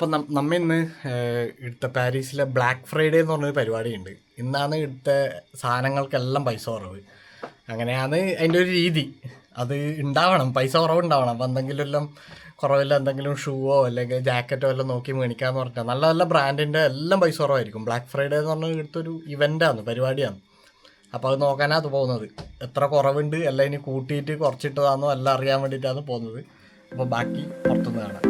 അപ്പം നമ്മ ഇന്ന് ഇടുത്ത പാരീസിലെ ബ്ലാക്ക് ഫ്രൈഡേ എന്ന് പറഞ്ഞൊരു പരിപാടിയുണ്ട്. ഇന്നാണ് ഇടുത്ത സാധനങ്ങൾക്കെല്ലാം പൈസ കുറവ്. അങ്ങനെയാണ് അതിന്റെ ഒരു രീതി. അത് ഉണ്ടാവണം പൈസ കുറവ് ഉണ്ടാവണം അപ്പം എന്തെങ്കിലും എല്ലാം കുറവില്ല എന്തെങ്കിലും ഷൂവോ അല്ലെങ്കിൽ ജാക്കറ്റോ എല്ലാം നോക്കി മേടിക്കാന്ന് പറഞ്ഞാൽ നല്ല നല്ല ബ്രാൻഡിന്റെ എല്ലാം പൈസ കുറവായിരിക്കും. ബ്ലാക്ക് ഫ്രൈഡേ എന്ന് പറഞ്ഞാൽ ഇടുത്തൊരു ഇവന്റാണ് പരിപാടിയാണ്. അപ്പോൾ അത് നോക്കാനാണ് അത് പോകുന്നത്. എത്ര കുറവുണ്ട് എല്ലാം ഇനി കൂട്ടിയിട്ട് കുറച്ചിട്ടതാണോ എല്ലാം അറിയാൻ വേണ്ടിയിട്ടാണ് പോകുന്നത്. അപ്പോൾ ബാക്കി പുറത്തുനിന്ന് കാണാം.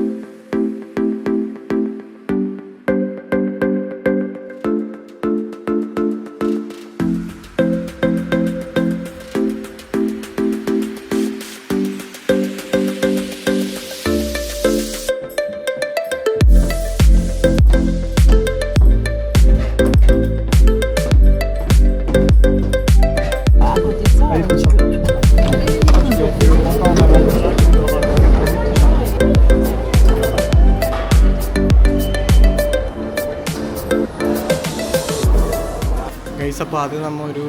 ഗൈസ് അപ്പോൾ ആദ്യം നമ്മൾ ഒരു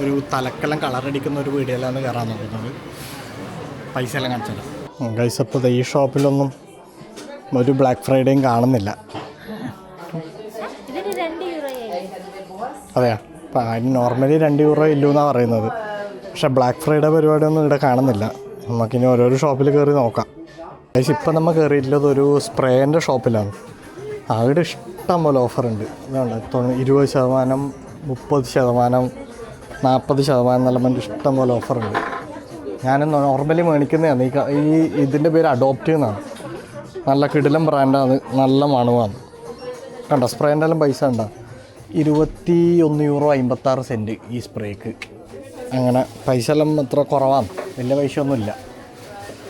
ഒരു തലക്കെല്ലാം കളറടിക്കുന്ന ഒരു വീഡിയോയിലാണ് കയറാൻ നോക്കുന്നത്. പൈസ എല്ലാം കാണിച്ചല്ലോ ഗൈസ് അപ്പോൾ ഈ ഷോപ്പിലൊന്നും ഒരു ബ്ലാക്ക് ഫ്രൈഡേയും കാണുന്നില്ല. അതെയാ? നോർമലി രണ്ട് യൂറോ ഇല്ലു എന്നാണ് പറയുന്നത്. പക്ഷെ ബ്ലാക്ക് ഫ്രൈഡേ പരിപാടിയൊന്നും ഇവിടെ കാണുന്നില്ല. നമുക്കിനി ഓരോരോ ഷോപ്പിൽ കയറി നോക്കാം. പക്ഷേ ഇപ്പം നമ്മൾ കയറിയിട്ടുള്ളത് ഒരു സ്പ്രേന്റെ ഷോപ്പിലാണ് അവിടെ ഇഷ്ടം പോലെ ഓഫറുണ്ട് തൊണ്ണൂ ഇരുപത് ശതമാനം മുപ്പത് ശതമാനം നാൽപ്പത് ശതമാനം എന്നുള്ള പറഞ്ഞിട്ട് ഇഷ്ടം പോലെ ഓഫറുണ്ട് ഞാൻ നോർമലി മേടിക്കുന്നതാണ് ഈ ഇതിന്റെ പേര് അഡോപ്റ്റ് എന്നാണ് നല്ല കിടിലം ബ്രാൻഡാണ് നല്ല മണമാണ് കണ്ടോ? സ്പ്രേന്റെ എല്ലാം പൈസ ഉണ്ടോ ഇരുപത്തി ഒന്ന് യൂറോ അമ്പത്താറ് സെന്റ് ഈ സ്പ്രേക്ക് അങ്ങനെ പൈസ എല്ലാം അത്ര കുറവാണ്. വലിയ പൈസ ഒന്നുമില്ല.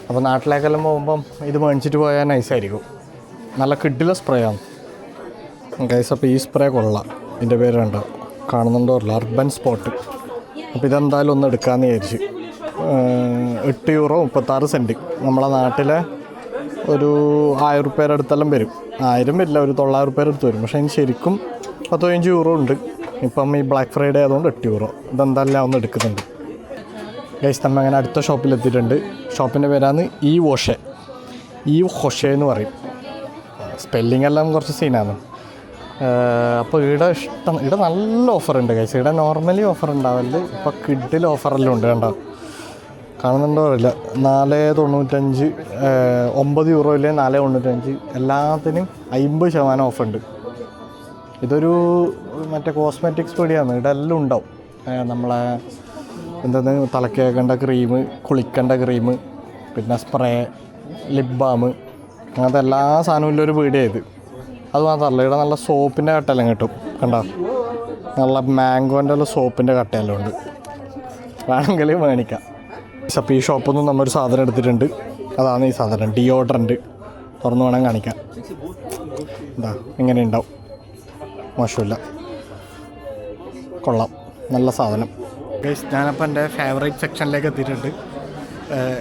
അപ്പോൾ നാട്ടിലേക്കെല്ലാം പോകുമ്പം ഇത് മേടിച്ചിട്ട് പോയാൽ നൈസായിരിക്കും നല്ല കിഡിലെ സ്പ്രേ ആണ്. ഗൈസ് അപ്പോൾ ഈ സ്പ്രേ കൊള്ളാം. ഇതിന്റെ പേര് കണ്ടോ? കാണുന്നുണ്ടോ? അർബൻ സ്പോട്ട് അപ്പോൾ ഇതെന്തായാലും ഒന്ന് എടുക്കാമെന്ന് വിചാരിച്ച്. എട്ട് യൂറോ മുപ്പത്താറ് സെന്റ് നമ്മളെ നാട്ടിലെ ഒരു ആയിരം റുപ്യേയുടെ അടുത്തെല്ലാം വരും. ആയിരം വരില്ല ഒരു തൊള്ളായിരം റുപ്യേയുടെ അടുത്ത് വരും. പക്ഷേ അതിന് ശരിക്കും പത്ത് പതിനഞ്ച് യൂറോ ഉണ്ട്. ഇപ്പം ഈ ബ്ലാക്ക് ഫ്രൈഡേ ആയതുകൊണ്ട് എട്ട് യൂറോ ഇതെന്തെല്ലാം ഒന്ന് എടുക്കുന്നുണ്ട്. ഗൈസ് നമ്മൾ അങ്ങനെ അടുത്ത ഷോപ്പിൽ എത്തിയിട്ടുണ്ട്. ഷോപ്പിന്റെ പേരാണ് ഈ വോഷെ ഈ ഹൊഷെ എന്ന് പറയും. സ്പെല്ലിംഗ് എല്ലാം കുറച്ച് സീനാണ് അപ്പോൾ ഇവിടെ ഇഷ്ടം ഇവിടെ നല്ല ഓഫറുണ്ട് ഗൈസ് ഇവിടെ നോർമലി ഓഫർ ഉണ്ടാവില്ല ഇപ്പോൾ കിഡിൽ ഓഫറെല്ലാം ഉണ്ട് കണ്ടോ? കാണുന്നുണ്ടോ അറിയില്ല. നാല് തൊണ്ണൂറ്റഞ്ച് ഒമ്പത് യൂറോയിലെ നാല് തൊണ്ണൂറ്റഞ്ച്. എല്ലാത്തിനും അമ്പത് ശതമാനം ഓഫ് ഉണ്ട്. ഇതൊരു മറ്റേ കോസ്മെറ്റിക്സ് പീടിയാണ്. ഇവിടെ എല്ലാം ഉണ്ടാവും നമ്മളെ എന്താണ് തലക്കേക്കേണ്ട ക്രീം കുളിക്കേണ്ട ക്രീം പിന്നെ സ്പ്രേ ലിപ് ബാം അങ്ങനത്തെ എല്ലാ സാധനവും ഇല്ലൊരു പീടിയായത്. അത് മാത്രമല്ല ഇവിടെ നല്ല സോപ്പിന്റെ കട്ടയെല്ലാം കിട്ടും. കണ്ടോ? നല്ല മാംഗോന്റെ എല്ലാം സോപ്പിന്റെ കട്ടയെല്ലാം ഉണ്ട്. വേണമെങ്കിൽ മേടിക്കാം. അപ്പോൾ ഈ ഷോപ്പിൽ നിന്ന് നമ്മൊരു സാധനം എടുത്തിട്ടുണ്ട്. അതാണ് ഈ സാധനം. ഡിയോഡ്രന്റ് തുറന്നു വേണം കാണിക്കാം എന്താ ഇങ്ങനെ ഉണ്ടാവും. മോശമില്ല കൊള്ളാം. നല്ല സാധനം. ഞാനപ്പോൾ എന്റെ ഫേവറേറ്റ് സെക്ഷനിലേക്ക് എത്തിയിട്ടുണ്ട്.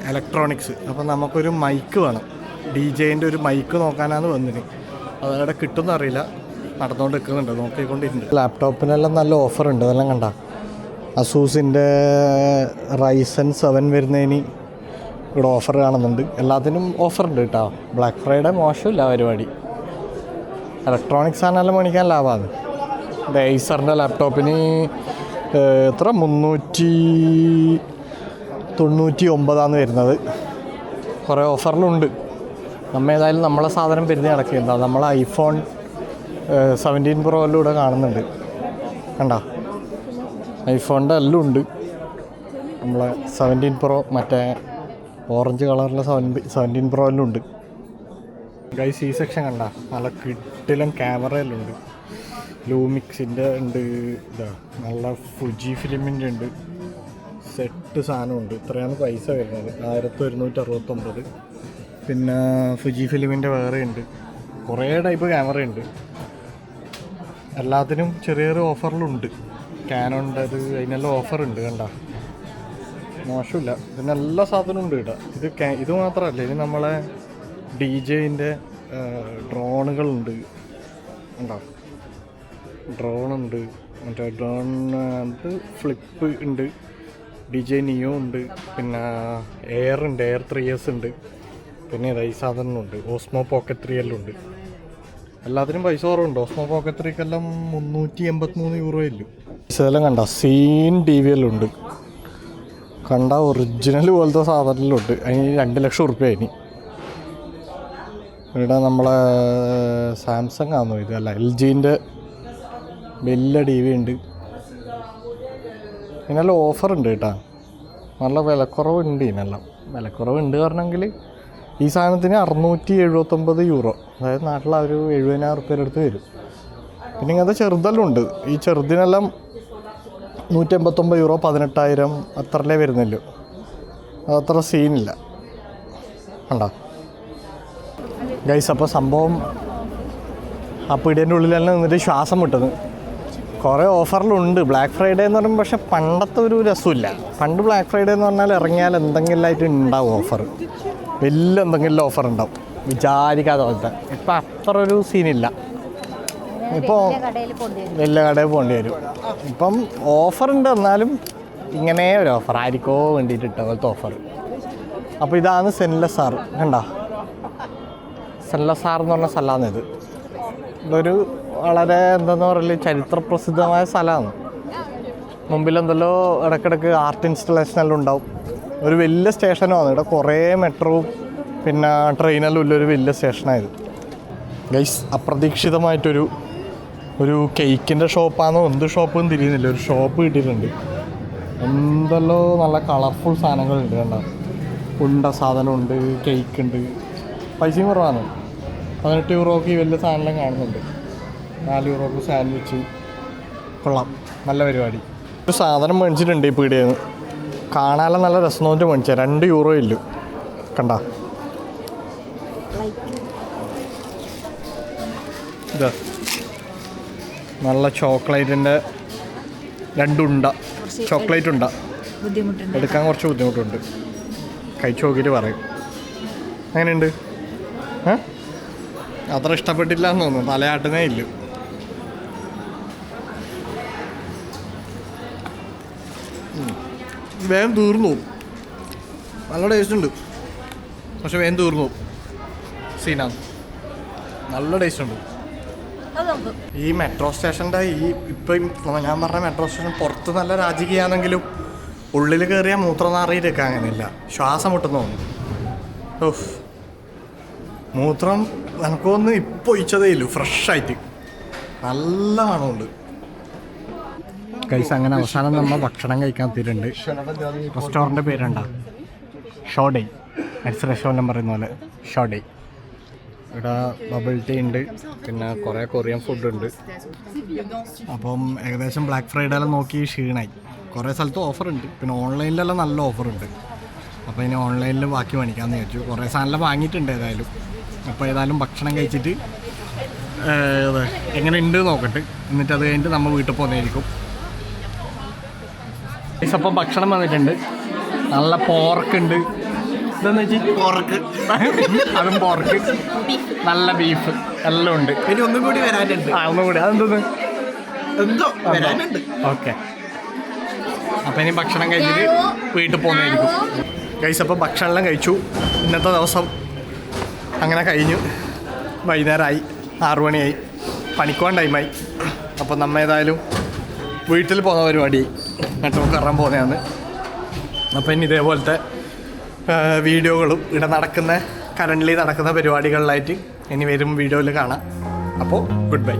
ഇലക്ട്രോണിക്സ് അപ്പോൾ നമുക്കൊരു മൈക്ക് വേണം. ഡി ജെന്റെ ഒരു മൈക്ക് നോക്കാനാണ് വന്നിന്. അതവിടെ കിട്ടുമെന്ന് അറിയില്ല. നടന്നുകൊണ്ട് നിൽക്കുന്നുണ്ട്. നോക്കിക്കൊണ്ടിരിക്കുന്നുണ്ട്. ലാപ്ടോപ്പിനെല്ലാം നല്ല ഓഫർ ഉണ്ട്. അതെല്ലാം കണ്ട? അസൂസിന്റെ റൈസൻ സെവൻ വരുന്നതിന് ഇവിടെ ഓഫർ കാണുന്നുണ്ട്. എല്ലാത്തിനും ഓഫർ ഉണ്ട് കേട്ടോ. ബ്ലാക്ക് ഫ്രൈഡേ മോശമില്ല പരിപാടി. ഇലക്ട്രോണിക്സ് സാധനമെല്ലാം മേടിക്കാൻ ലാഭമാണ്. ഡേസറിന്റെ ലാപ്ടോപ്പിന് എത്ര? മുന്നൂറ്റി തൊണ്ണൂറ്റി ഒമ്പതാണ് വരുന്നത്. കുറേ ഓഫറിലുണ്ട്. നമ്മ ഏതായാലും നമ്മളെ സാധനം പെരുതി നടക്കുന്നുണ്ടോ നമ്മൾ ഐഫോൺ സെവന്റീൻ പ്രോയിലൂടെ കാണുന്നുണ്ട്. കണ്ടോ? ഐഫോണിന്റെ എല്ലാം ഉണ്ട്. നമ്മളെ സെവന്റീൻ പ്രോ മറ്റേ ഓറഞ്ച് കളറിലെ സെവൻ സെവന്റീൻ പ്രോയിലും ഉണ്ട്. ഗൈസ് ഈ സെക്ഷൻ കണ്ട? നല്ല കിട്ടിലും ക്യാമറയെല്ലാം ഉണ്ട്. ലൂമിക്സിന്റെ ഉണ്ട് ഇതാ നല്ല ഫുജി ഫിലിമിന്റെ ഉണ്ട്. സെറ്റ് സാധനമുണ്ട് ഇത്രയാണ് പൈസ വരുന്നത്. ആയിരത്തി ഒരുന്നൂറ്റി അറുപത്തൊമ്പത് പിന്നെ ഫുജി ഫിലിമിന്റെ വേറെ ഉണ്ട്. കുറേ ടൈപ്പ് ക്യാമറ ഉണ്ട്. എല്ലാത്തിനും ചെറിയ ചെറിയ ഓഫറിലുണ്ട് ക്യാനോന്റെ അത് അതിനെല്ലാം ഓഫറുണ്ട് കണ്ട? മോശമില്ല. ഇതിനെല്ലാ സാധനവും ഉണ്ട് കേട്ടോ. ഇത് ഇത് മാത്രമല്ല ഇത് നമ്മളെ ഡി ജെന്റെ ഡ്രോണുകളുണ്ട്. ഉണ്ടോ ഡ്രോണുണ്ട്. മറ്റേ ഡ്രോൺ അത് ഫ്ലിപ്പ് ഉണ്ട്. ഡി ജെ നിയോ ഉണ്ട്. പിന്നെ എയർ ഉണ്ട്. എയർ ത്രീ എസ് ഉണ്ട്. പിന്നെ ഇതാ ഈ സാധനമുണ്ട് ഓസ്മോ പോക്കറ്റ് ത്രീ എല്ലാം ഉണ്ട്. എല്ലാത്തിനും പൈസ കുറവുണ്ട്. ഓസ്മോ പോക്കറ്റ് ത്രീക്കെല്ലാം മുന്നൂറ്റി എൺപത്തിമൂന്ന് യൂറോ ഇല്ലു ഇതെല്ലാം കണ്ട? സീൻ ടി വി എല്ലാം ഉണ്ട്. കണ്ട ഒറിജിനൽ പോലത്തെ സാധനത്തിലുണ്ട്. അതിന് രണ്ട് ലക്ഷം ഉറുപ്പ്യ അതിന് ഇവിടെ നമ്മളെ സാംസങ് ആണോ ഇത്? അല്ല എൽ ജീന്റെ വലിയ ടി വി ഉണ്ട്. ഇതിനെല്ലാം ഓഫർ ഉണ്ട് കേട്ടോ. നല്ല വിലക്കുറവുണ്ട് ഇതിനെല്ലാം വിലക്കുറവുണ്ട് പറഞ്ഞെങ്കിൽ ഈ സാധനത്തിന് അറുന്നൂറ്റി എഴുപത്തൊമ്പത് യൂറോ. അതായത് നാട്ടിൽ ഒരു എഴുപതിനായിരം റുപ്യയുടെ അടുത്ത് വരും. പിന്നെ ഇങ്ങനത്തെ ചെറുതെല്ലാം ഉണ്ട്. ഈ ചെറുതിനെല്ലാം നൂറ്റമ്പത്തൊമ്പത് യൂറോ പതിനെട്ടായിരം അത്രല്ലേ വരുന്നുള്ളൂ. അതത്ര സീനില്ല കണ്ടോ? ഗൈസ് അപ്പോൾ സംഭവം ആ പീടിയന്റെ ഉള്ളിലെല്ലാം നിന്നിട്ട് ശ്വാസം വിട്ടത് കുറേ ഓഫറിലുണ്ട്. ബ്ലാക്ക് ഫ്രൈഡേ എന്ന് പറയുമ്പോൾ പക്ഷെ പണ്ടത്തെ ഒരു രസമില്ല. പണ്ട് ബ്ലാക്ക് ഫ്രൈഡേ എന്ന് പറഞ്ഞാൽ ഇറങ്ങിയാൽ എന്തെങ്കിലും ആയിട്ട് ഉണ്ടാവും ഓഫർ വലിയ എന്തെങ്കിലും ഓഫർ ഉണ്ടാവും. വിചാരിക്കാതെ പോലത്തെ. ഇപ്പം അത്ര ഒരു സീനില്ല. ഇപ്പോൾ വലിയ കടയിൽ പോകേണ്ടി വരും. ഇപ്പം ഓഫറുണ്ട് എന്നാലും ഇങ്ങനെ ഒരു ഓഫർ ആർക്കോ വേണ്ടിയിട്ട് ഇട്ട പോലത്തെ ഓഫർ അപ്പോൾ ഇതാണ് സെൻലെസ് സാർ കണ്ട? സെൻലെസ് സാർ എന്ന് പറഞ്ഞ സ്ഥലമാണ് ഇത്. ഇതൊരു വളരെ എന്താന്ന് പറയൽ ചരിത്ര പ്രസിദ്ധമായ സ്ഥലമാണ് മുമ്പിൽ എന്തെല്ലോ ഇടയ്ക്കിടയ്ക്ക് ആർട്ട് ഇൻസ്റ്റലേഷൻ എല്ലാം ഉണ്ടാവും. ഒരു വലിയ സ്റ്റേഷനുമാണ്. ഇവിടെ കുറേ മെട്രോവും പിന്നെ ട്രെയിനെല്ലാം ഉള്ള ഒരു വലിയ സ്റ്റേഷനായത്. ഗൈസ് അപ്രതീക്ഷിതമായിട്ടൊരു ഒരു കേക്കിന്റെ ഷോപ്പാണോ എന്ത് ഷോപ്പും തിരിയുന്നില്ല. ഒരു ഷോപ്പ് കിട്ടിയിട്ടുണ്ട്. എന്തല്ലോ നല്ല കളർഫുൾ സാധനങ്ങളുണ്ട് കണ്ട? ഉണ്ട സാധനമുണ്ട് കേക്ക് ഉണ്ട്. പൈസയും കുറവാണ്. പതിനെട്ട് യൂറോക്ക് ഈ വലിയ സാധനം കാണുന്നുണ്ട്. നാല് യൂറോക്ക് സാൻഡ്വിച്ച് കൊള്ളാം. നല്ല പരിപാടി. ഒരു സാധനം മേടിച്ചിട്ടുണ്ട് ഈ പീടിയെന്ന് കാണാനുള്ള നല്ല രസം തോന്നിട്ട് മേടിച്ചത്. രണ്ട് യൂറോ ഇല്ലു. കണ്ട? ഇതാ. നല്ല ചോക്ലേറ്റിന്റെ രണ്ടുണ്ട ചോക്ലേറ്റ് ഉണ്ട. എടുക്കാൻ കുറച്ച് ബുദ്ധിമുട്ടുണ്ട്. കഴിച്ചു നോക്കിയിട്ട് പറയും. അങ്ങനെയുണ്ട് ഏ? അത്ര ഇഷ്ടപ്പെട്ടില്ല എന്ന് തോന്നുന്നു. തലയാട്ടുന്നേ ഇല്ല. വേഗം തീർന്നു നല്ല ടേസ്റ്റ് ഉണ്ട്. പക്ഷെ വേഗം തീർന്നു. സീനാണ് നല്ല ടേസ്റ്റ് ഉണ്ട്. ഈ മെട്രോ സ്റ്റേഷന്റെ ഈ ഇപ്പം ഞാൻ പറഞ്ഞ മെട്രോ സ്റ്റേഷൻ പുറത്ത് നല്ല രാജകീയാണെങ്കിലും ഉള്ളിൽ കയറിയാൽ മൂത്രനാറിയിട്ടൊക്കെ അങ്ങനെയില്ല. ശ്വാസം മുട്ടുന്നു ഓഫ് മൂത്രം എനക്കൊന്ന് ഇപ്പോൾ ഒഴിച്ചതേ ഇല്ലു ഫ്രഷായിട്ട് നല്ല മണമുണ്ട്. കൈസ് അങ്ങനെ അവസാനം നമ്മൾ ഭക്ഷണം കഴിക്കാൻ എത്തിയിട്ടുണ്ട്. റെസ്റ്റോറന്റ് പേരുണ്ടോ ഷോഡേ മത്സ്യ റെസ്റ്റോറന്റ് പറയുന്ന പോലെ ഷോഡേ ഇവിടെ ബബിൾ ടീ ഉണ്ട് പിന്നെ കുറേ കൊറിയൻ ഫുഡ് ഉണ്ട്. അപ്പം ഏകദേശം ബ്ലാക്ക് ഫ്രൈഡേ എല്ലാം നോക്കി ക്ഷീണായി. കുറേ സ്ഥലത്ത് ഓഫർ ഉണ്ട് പിന്നെ ഓൺലൈനിലെല്ലാം നല്ല ഓഫർ ഉണ്ട്. അപ്പോൾ ഇനി ഓൺലൈനിൽ ബാക്കി മേടിക്കാമെന്ന് ചോദിച്ചു കുറേ സാധനം വാങ്ങിയിട്ടുണ്ട് ഏതായാലും. അപ്പോൾ ഏതായാലും ഭക്ഷണം കഴിച്ചിട്ട് എങ്ങനെ ഉണ്ട് നോക്കട്ടെ. എന്നിട്ട് അത് കഴിഞ്ഞിട്ട് നമ്മൾ വീട്ടിൽ പോകുന്നതായിരിക്കും അപ്പം ഭക്ഷണം വന്നിട്ടുണ്ട്. നല്ല പോർക്ക് ഉണ്ട്. ഇതെന്ന് വെച്ചാൽ പോർക്ക് അതും പോർക്ക് നല്ല ബീഫ് എല്ലാം ഉണ്ട്. ഇനി ഒന്നും കൂടി വരാനുണ്ട്. ആ ഒന്നും കൂടി. അതെന്തോന്ന്? എന്തോ വരാനുണ്ട്. ഓക്കെ. അപ്പം ഇനി ഭക്ഷണം കഴിച്ചിട്ട് വീട്ടിൽ പോകുന്നതായിരിക്കും കഴിച്ചപ്പോൾ ഭക്ഷണമെല്ലാം കഴിച്ചു. ഇന്നത്തെ ദിവസം അങ്ങനെ കഴിഞ്ഞു. വൈകുന്നേരമായി. ആറു മണിയായി. പണിക്കോൻ ടൈമായി അപ്പോൾ നമ്മ ഏതായാലും വീട്ടിൽ പോകുന്ന പരിപാടി നട്ടു കയറാൻ പോകുന്നതാണ്. അപ്പോൾ ഇനി ഇതേപോലത്തെ വീഡിയോകളും ഇവിടെ നടക്കുന്ന കറന്റ്ലി നടക്കുന്ന പരിപാടികളിലായിട്ട് ഇനി വരും വീഡിയോയിൽ കാണാം. അപ്പോൾ ഗുഡ് ബൈ